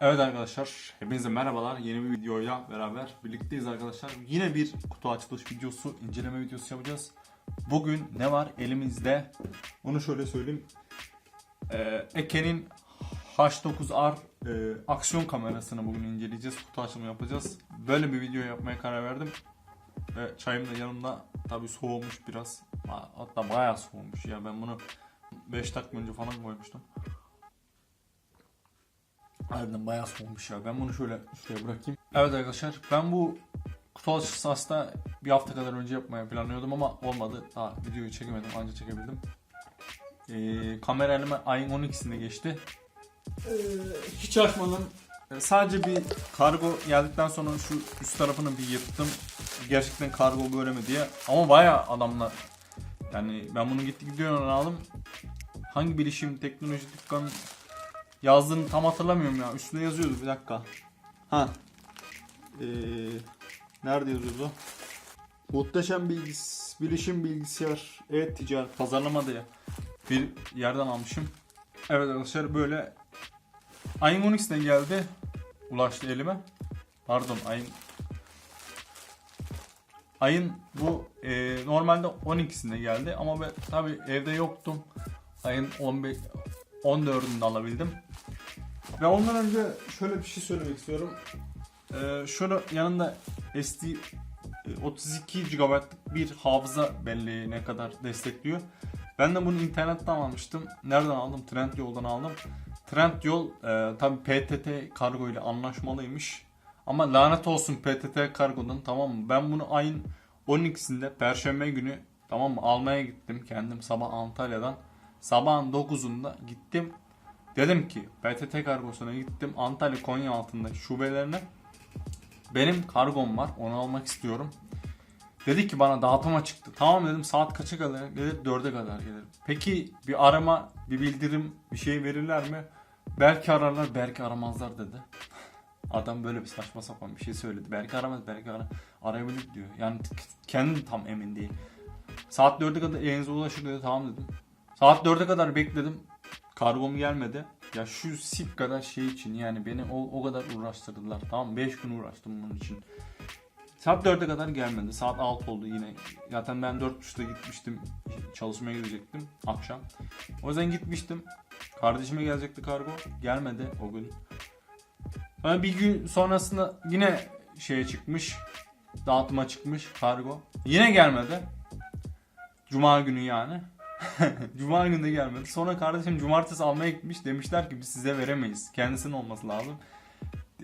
Evet arkadaşlar, hepinize merhabalar. Yeni bir videoyla beraber birlikteyiz arkadaşlar. Yine bir kutu açılış videosu, inceleme videosu yapacağız. Bugün ne var elimizde? Onu şöyle söyleyeyim. Ee, Eke'nin H9R e, aksiyon kamerasını bugün inceleyeceğiz. Kutu açılımı yapacağız. Böyle bir video yapmaya karar verdim. Ve çayım da yanımda. Tabii soğumuş biraz. Hatta bayağı soğumuş ya. Ben bunu 5 dakika önce falan koymuştum. Harbiden bayağı soğumuş ya. Ben bunu şöyle şuraya bırakayım. Evet arkadaşlar ben bu kutu açısı aslında bir hafta kadar önce yapmaya planlıyordum ama olmadı. Daha videoyu çekemedim anca çekebildim. Ee, kamera elime ayın 12'sinde geçti. Ee, hiç açmadım. Ee, sadece bir kargo geldikten sonra şu üst tarafını bir yırttım. Gerçekten kargo böyle mi diye. Ama bayağı adamlar yani ben bunu gitti gidiyorum aldım. Hangi bilişim teknoloji dükkanı Yazdığını tam hatırlamıyorum ya. Üstünde yazıyordu bir dakika. Ha. Ee, nerede yazıyordu? Muhteşem bilgis, bilişim bilgisayar, evet ticaret, pazarlama diye bir yerden almışım. Evet arkadaşlar böyle ayın 12'sine geldi. Ulaştı elime. Pardon ayın ayın bu e, normalde 12'sinde geldi ama ben tabi evde yoktum. Ayın 15 14'ünde alabildim. Ve ondan önce şöyle bir şey söylemek istiyorum. Ee, şurada yanında SD e, 32 GB'lık bir hafıza belleğine kadar destekliyor. Ben de bunu internetten almıştım. Nereden aldım? Trendyol'dan aldım. Trendyol e, tabi PTT kargo ile anlaşmalıymış. Ama lanet olsun PTT kargodan tamam mı? Ben bunu ayın 12'sinde Perşembe günü tamam mı almaya gittim kendim sabah Antalya'dan. Sabahın 9'unda gittim. Dedim ki PTT kargosuna gittim. Antalya Konya altında şubelerine. Benim kargom var. Onu almak istiyorum. Dedi ki bana dağıtıma çıktı. Tamam dedim saat kaça kadar gelir? 4'e kadar gelir. Peki bir arama, bir bildirim, bir şey verirler mi? Belki ararlar, belki aramazlar dedi. Adam böyle bir saçma sapan bir şey söyledi. Belki aramaz, belki ara arayabilir diyor. Yani kendim tam emin değil. Saat 4'e kadar elinize ulaşır dedi. Tamam dedim. Saat 4'e kadar bekledim. Kargom gelmedi. Ya şu sip şey için yani beni o, o kadar uğraştırdılar. Tamam 5 gün uğraştım bunun için. Saat 4'e kadar gelmedi. Saat 6 oldu yine. Zaten ben 4.30'da gitmiştim. Çalışmaya gidecektim akşam. O yüzden gitmiştim. Kardeşime gelecekti kargo. Gelmedi o gün. Sonra bir gün sonrasında yine şeye çıkmış. Dağıtıma çıkmış kargo. Yine gelmedi. Cuma günü yani. Cuma günü de gelmedi. Sonra kardeşim cumartesi almaya gitmiş. Demişler ki biz size veremeyiz. Kendisinin olması lazım.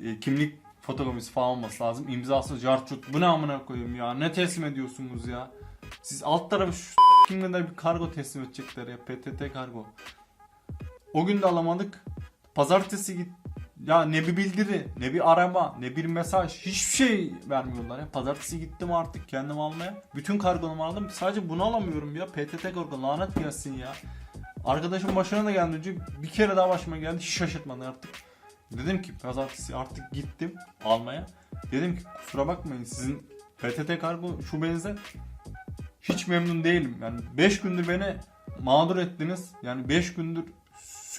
E, kimlik fotokopisi falan olması lazım. İmzası carçut. Bu ne amına koyayım ya. Ne teslim ediyorsunuz ya. Siz alt tarafı şu kim kadar bir kargo teslim edecekler ya. PTT kargo. O gün de alamadık. Pazartesi git ya ne bir bildiri, ne bir arama, ne bir mesaj, hiçbir şey vermiyorlar ya. Pazartesi gittim artık kendim almaya. Bütün kargonumu aldım. Sadece bunu alamıyorum ya. PTT kargo lanet gelsin ya. Arkadaşım başına da geldi önce bir kere daha başıma geldi. Hiç şaşırtmadı artık. Dedim ki pazartesi artık gittim almaya. Dedim ki kusura bakmayın sizin PTT kargo şubenizde hiç memnun değilim. Yani 5 gündür beni mağdur ettiniz. Yani 5 gündür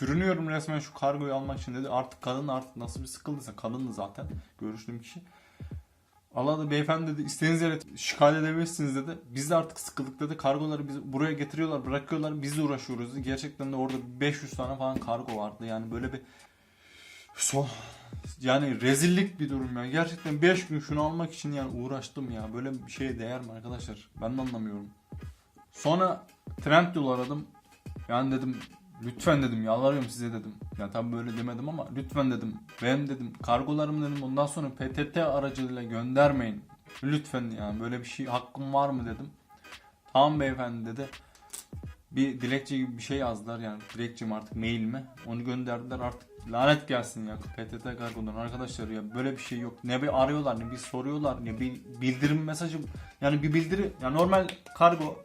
sürünüyorum resmen şu kargoyu almak için dedi. Artık kadın artık nasıl bir sıkıldıysa kadındı zaten görüştüğüm kişi. Allah da beyefendi dedi istediğiniz yere şikayet edebilirsiniz dedi. Biz de artık sıkıldık dedi. Kargoları biz buraya getiriyorlar bırakıyorlar biz de uğraşıyoruz dedi. Gerçekten de orada 500 tane falan kargo vardı. Yani böyle bir son yani rezillik bir durum ya. Gerçekten 5 gün şunu almak için yani uğraştım ya. Böyle bir şeye değer mi arkadaşlar? Ben de anlamıyorum. Sonra Trendyol aradım. Yani dedim Lütfen dedim yalvarıyorum size dedim. Ya tabi böyle demedim ama lütfen dedim. Benim dedim kargolarım dedim ondan sonra PTT aracılığıyla göndermeyin. Lütfen yani böyle bir şey hakkım var mı dedim. Tamam beyefendi dedi. Bir dilekçe gibi bir şey yazdılar yani dilekçe mi artık mail mi? Onu gönderdiler artık lanet gelsin ya PTT kargodan arkadaşlar ya böyle bir şey yok. Ne bir arıyorlar ne bir soruyorlar ne bir bildirim mesajı yani bir bildiri yani normal kargo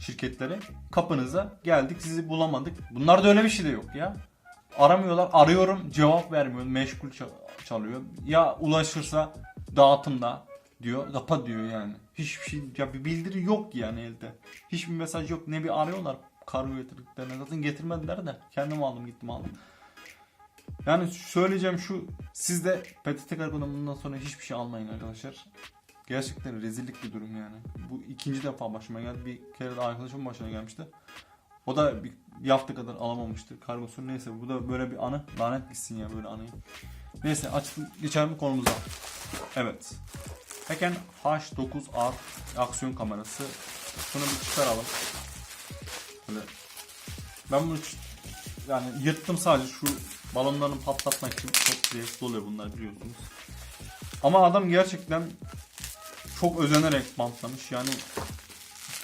şirketlere kapınıza geldik sizi bulamadık. Bunlar da öyle bir şey de yok ya. Aramıyorlar arıyorum cevap vermiyor meşgul çalıyor. Ya ulaşırsa dağıtımda diyor kapat diyor yani. Hiçbir şey ya bir bildiri yok yani elde. Hiçbir mesaj yok ne bir arıyorlar kargo getirdiklerine zaten getirmediler de kendim aldım gittim aldım. Yani söyleyeceğim şu sizde PTT kargodan bundan sonra hiçbir şey almayın arkadaşlar. Gerçekten rezillik bir durum yani. Bu ikinci defa başıma geldi. Bir kere de arkadaşımın başına gelmişti. O da bir, hafta kadar alamamıştı kargosunu. Neyse bu da böyle bir anı. Lanet gitsin ya böyle anıyı. Neyse açık geçelim konumuza. Evet. Haken H9R aksiyon kamerası. Şunu bir çıkaralım. Böyle. Ben bunu yani yırttım sadece şu balonlarını patlatmak için çok zevkli oluyor bunlar biliyorsunuz. Ama adam gerçekten çok özenerek bantlamış. Yani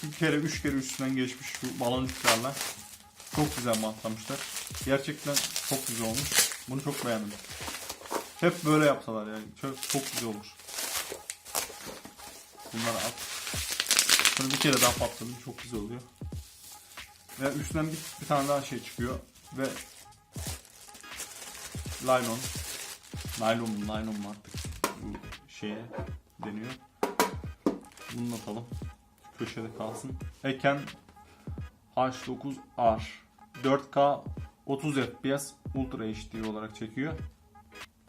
iki kere, üç kere üstünden geçmiş şu baloncuklarla. Çok güzel bantlamışlar. Gerçekten çok güzel olmuş. Bunu çok beğendim. Hep böyle yapsalar yani. Çok, çok güzel olur. Bunları at. Şunu bir kere daha patladım. Çok güzel oluyor. Ve üstünden bir, bir tane daha şey çıkıyor. Ve Laylon. Naylon mu naylon mu artık bu şeye deniyor. Bunu atalım. Köşede kalsın. Eken H9R 4K 30 FPS Ultra HD olarak çekiyor.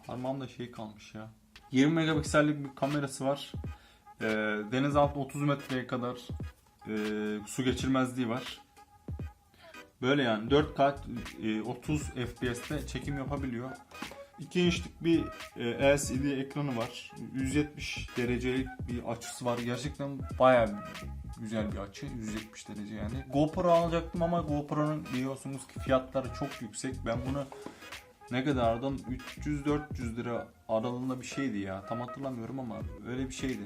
Parmağımda şey kalmış ya. 20 megapiksellik bir kamerası var. Ee, denizaltı 30 metreye kadar e, su geçirmezliği var. Böyle yani 4K e, 30 FPS'te çekim yapabiliyor. 2 inçlik bir e, LCD ekranı var. 170 derecelik bir açısı var. Gerçekten bayağı güzel bir açı. 170 derece yani. GoPro alacaktım ama GoPro'nun biliyorsunuz ki fiyatları çok yüksek. Ben bunu ne kadar aldım? 300-400 lira aralığında bir şeydi ya. Tam hatırlamıyorum ama öyle bir şeydi.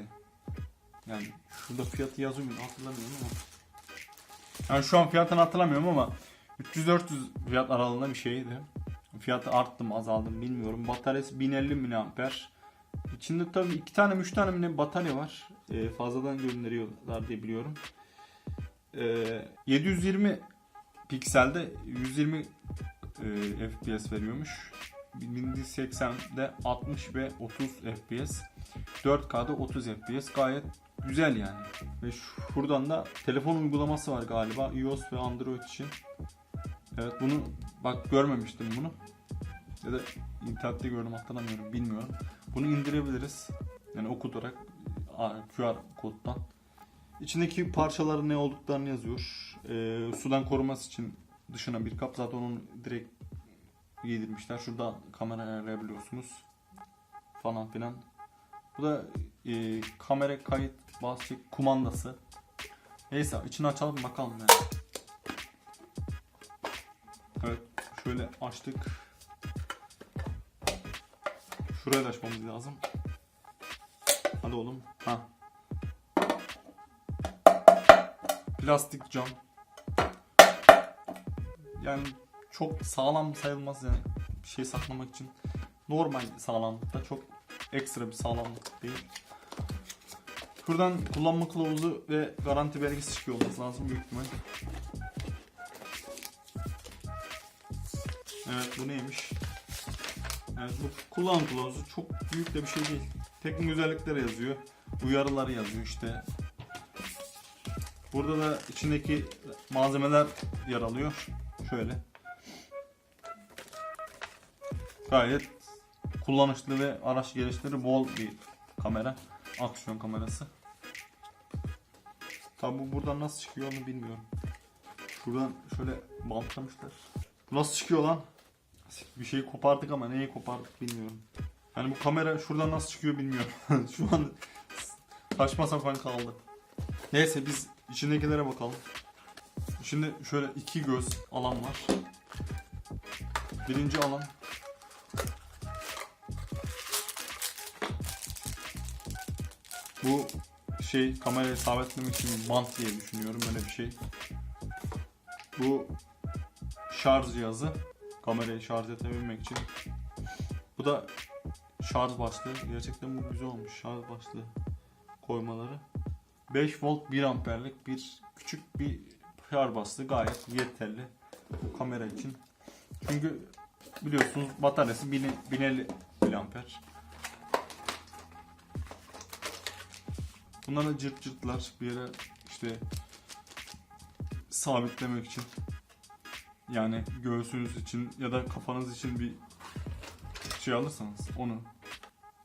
Yani şurada fiyatı yazıyor hatırlamıyorum ama. Yani şu an fiyatını hatırlamıyorum ama 300-400 fiyat aralığında bir şeydi. Fiyatı arttı mı azaldı mı bilmiyorum. Bataryası 1050 mAh. İçinde tabii iki tane üç tane mi batarya var. Ee, fazladan gönderiyorlar diye biliyorum. Ee, 720 pikselde 120 e, FPS veriyormuş. 1080'de 60 ve 30 FPS. 4K'da 30 FPS gayet güzel yani. Ve şuradan da telefon uygulaması var galiba iOS ve Android için. Evet bunu bak görmemiştim bunu. Ya da internette gördüm hatırlamıyorum bilmiyorum. Bunu indirebiliriz. Yani okutarak QR koddan. İçindeki parçaların ne olduklarını yazıyor. Ee, sudan koruması için dışına bir kap. Zaten onu direkt giydirmişler. Şurada kamera ayarlayabiliyorsunuz. Falan filan. Bu da e, kamera kayıt bahsi kumandası. Neyse içini açalım bakalım yani. Evet şöyle açtık. Şuraya da açmamız lazım. Hadi oğlum. Ha. Plastik cam. Yani çok sağlam sayılmaz yani. Bir şey saklamak için. Normal sağlamlıkta çok ekstra bir sağlamlık değil. Şuradan kullanma kılavuzu ve garanti belgesi çıkıyor olması lazım büyük ihtimal. Evet bu neymiş? Evet bu kullanım kılavuzu çok büyük de bir şey değil. Teknik özellikleri yazıyor. Uyarıları yazıyor işte. Burada da içindeki malzemeler yer alıyor. Şöyle. Gayet kullanışlı ve araç gelişleri bol bir kamera. Aksiyon kamerası. Tabi bu buradan nasıl çıkıyor onu bilmiyorum. Şuradan şöyle bantlamışlar. Nasıl çıkıyor lan? Bir şey kopardık ama neyi kopardık bilmiyorum. Yani bu kamera şuradan nasıl çıkıyor bilmiyorum. Şu an saçma sapan kaldı. Neyse biz içindekilere bakalım. Şimdi şöyle iki göz alan var. Birinci alan Bu şey kamerayı sabitlemek için bant diye düşünüyorum böyle bir şey. Bu şarj cihazı. Kamerayı şarj edebilmek için. Bu da şarj başlığı. Gerçekten bu güzel olmuş şarj başlığı koymaları. 5 volt 1 amperlik bir küçük bir şarj başlığı gayet yeterli bu kamera için. Çünkü biliyorsunuz bataryası 1000 1050 miliamper. Bunlara cırt cırtlar bir yere işte sabitlemek için yani göğsünüz için ya da kafanız için bir şey alırsanız onu.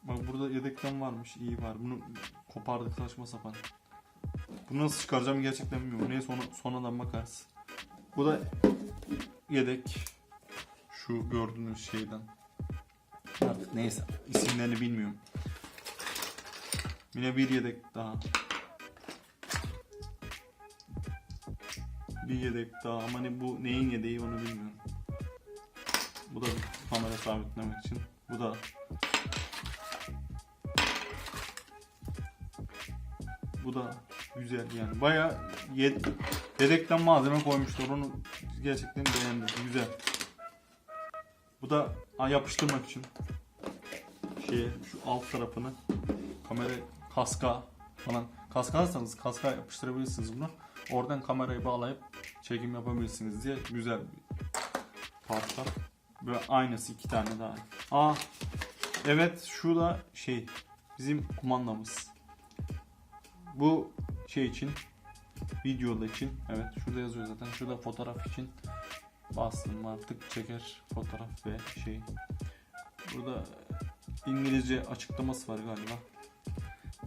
Bak burada yedekten varmış. iyi var. Bunu kopardık saçma sapan. Bunu nasıl çıkaracağım gerçekten bilmiyorum. Neyse sonra, sonradan bakarız. Bu da yedek. Şu gördüğünüz şeyden. Artık neyse isimlerini bilmiyorum. Yine bir yedek daha. Bir yedek daha ama hani bu neyin yedeği onu bilmiyorum. Bu da kamera sabitlemek için. Bu da Bu da güzel yani. Baya yed yedekten malzeme koymuşlar. Onu gerçekten beğendim. Güzel. Bu da ha, yapıştırmak için. Şeye şu alt tarafını kamera kaska falan kaska alırsanız kaska yapıştırabilirsiniz bunu. Oradan kamerayı bağlayıp çekim yapabilirsiniz diye güzel bir parça. Böyle aynısı iki tane daha. Aa evet şu da şey bizim kumandamız. Bu şey için videoda için evet şurada yazıyor zaten. Şurada fotoğraf için bastım artık çeker fotoğraf ve şey. Burada İngilizce açıklaması var galiba.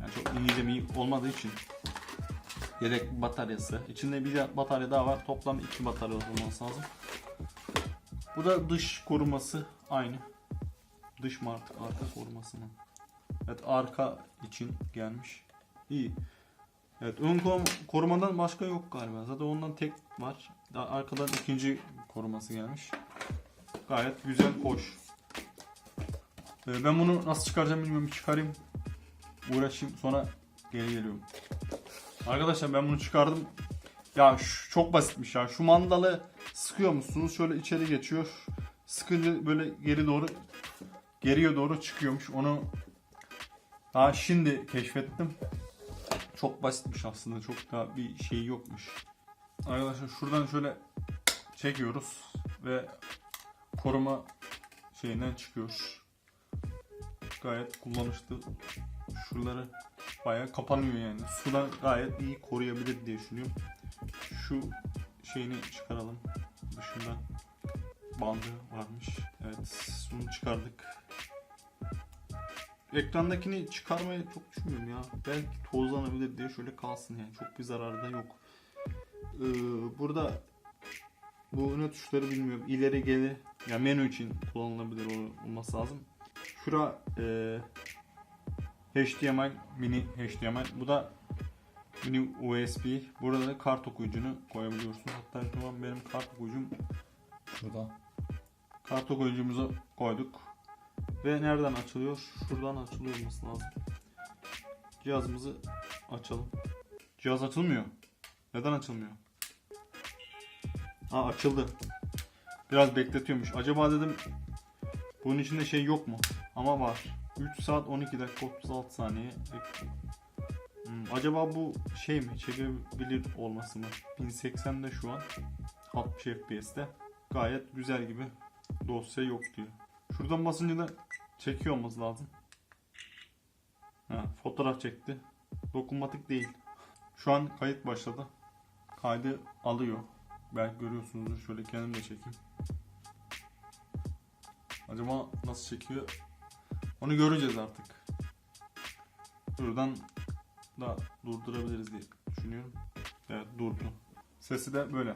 Yani çok İngilizcem iyi olmadığı için yedek bataryası. İçinde bir batarya daha var. Toplam iki batarya olması lazım. Bu da dış koruması aynı. Dış mı artık arka koruması mı? Evet arka için gelmiş. İyi. Evet ön korumadan başka yok galiba. Zaten ondan tek var. Daha arkadan ikinci koruması gelmiş. Gayet güzel, hoş. Ee, ben bunu nasıl çıkaracağım bilmiyorum. Çıkarayım. Uğraşayım sonra geri geliyorum. Arkadaşlar ben bunu çıkardım. Ya şu, çok basitmiş ya. Şu mandalı sıkıyor musunuz? Şöyle içeri geçiyor. Sıkınca böyle geri doğru geriye doğru çıkıyormuş. Onu daha şimdi keşfettim. Çok basitmiş aslında. Çok da bir şey yokmuş. Arkadaşlar şuradan şöyle çekiyoruz ve koruma şeyinden çıkıyor. Gayet kullanışlı. Şuraları bayağı kapanıyor yani. Sudan gayet iyi koruyabilir diye düşünüyorum. Şu şeyini çıkaralım. Dışında bandı varmış. Evet, bunu çıkardık. Ekrandakini çıkarmayı çok düşünmüyorum ya. Belki tozlanabilir diye şöyle kalsın yani. Çok bir zararı da yok. Ee, burada bu ne tuşları bilmiyorum. İleri geri ya menü için kullanılabilir ol- olması lazım. Şura e, HDMI, mini HDMI. Bu da mini USB. Burada da kart okuyucunu koyabiliyorsun. Hatta şu an benim kart okuyucum şurada. Kart okuyucumuzu koyduk. Ve nereden açılıyor? Şuradan açılıyor olması lazım. Cihazımızı açalım. Cihaz açılmıyor. Neden açılmıyor? Ha açıldı. Biraz bekletiyormuş. Acaba dedim bunun içinde şey yok mu? Ama var. 3 saat 12 dakika 36 saniye. Hmm, acaba bu şey mi? Çekebilir olması mı? 1080'de şu an. 60 FPS'te. Gayet güzel gibi. Dosya yok diyor. Şuradan basınca da çekiyor olması lazım. Ha, fotoğraf çekti. Dokunmatik değil. Şu an kayıt başladı. Kaydı alıyor. Belki görüyorsunuzdur. Şöyle kendim de çekeyim. Acaba nasıl çekiyor? Onu göreceğiz artık. Buradan da durdurabiliriz diye düşünüyorum. Evet durdu. Sesi de böyle.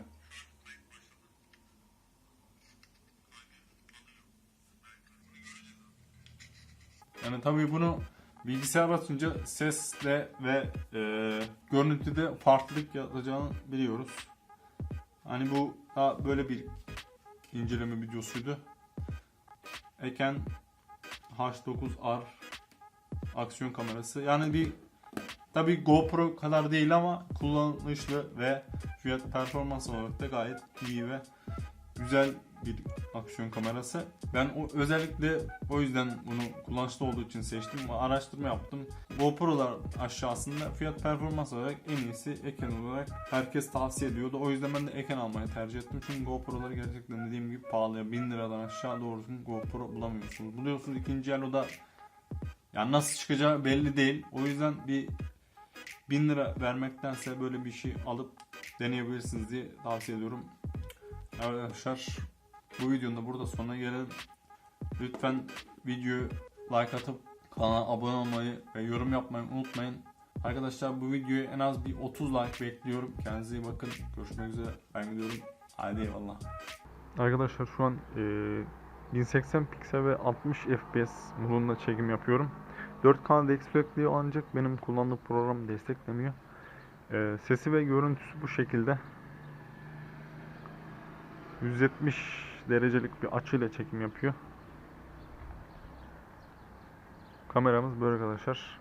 Yani tabii bunu bilgisayar atınca sesle ve e, görüntüde farklılık yapacağını biliyoruz. Hani bu da böyle bir inceleme videosuydu. Eken H9R aksiyon kamerası. Yani bir tabi GoPro kadar değil ama kullanışlı ve fiyat performans olarak da gayet iyi ve güzel bir aksiyon kamerası. Ben o özellikle o yüzden bunu kullanışlı olduğu için seçtim. Araştırma yaptım. GoPro'lar aşağısında fiyat performans olarak en iyisi Eken olarak herkes tavsiye ediyordu. O yüzden ben de Eken almayı tercih ettim. Çünkü GoPro'ları gerçekten dediğim gibi pahalı. 1000 liradan aşağı doğru GoPro bulamıyorsunuz. Buluyorsunuz ikinci el o da yani nasıl çıkacağı belli değil. O yüzden bir 1000 lira vermektense böyle bir şey alıp deneyebilirsiniz diye tavsiye ediyorum. Arkadaşlar bu videonun da burada sonuna gelelim. Lütfen videoyu like atıp kanala abone olmayı ve yorum yapmayı unutmayın. Arkadaşlar bu videoya en az bir 30 like bekliyorum. Kendinize iyi bakın. Görüşmek üzere. Ben gidiyorum. Hadi eyvallah. Arkadaşlar şu an e, 1080 piksel ve 60 fps modunda çekim yapıyorum. 4K destekliyor ancak benim kullandığım program desteklemiyor. E, sesi ve görüntüsü bu şekilde. 170 derecelik bir açıyla çekim yapıyor. Kameramız böyle arkadaşlar.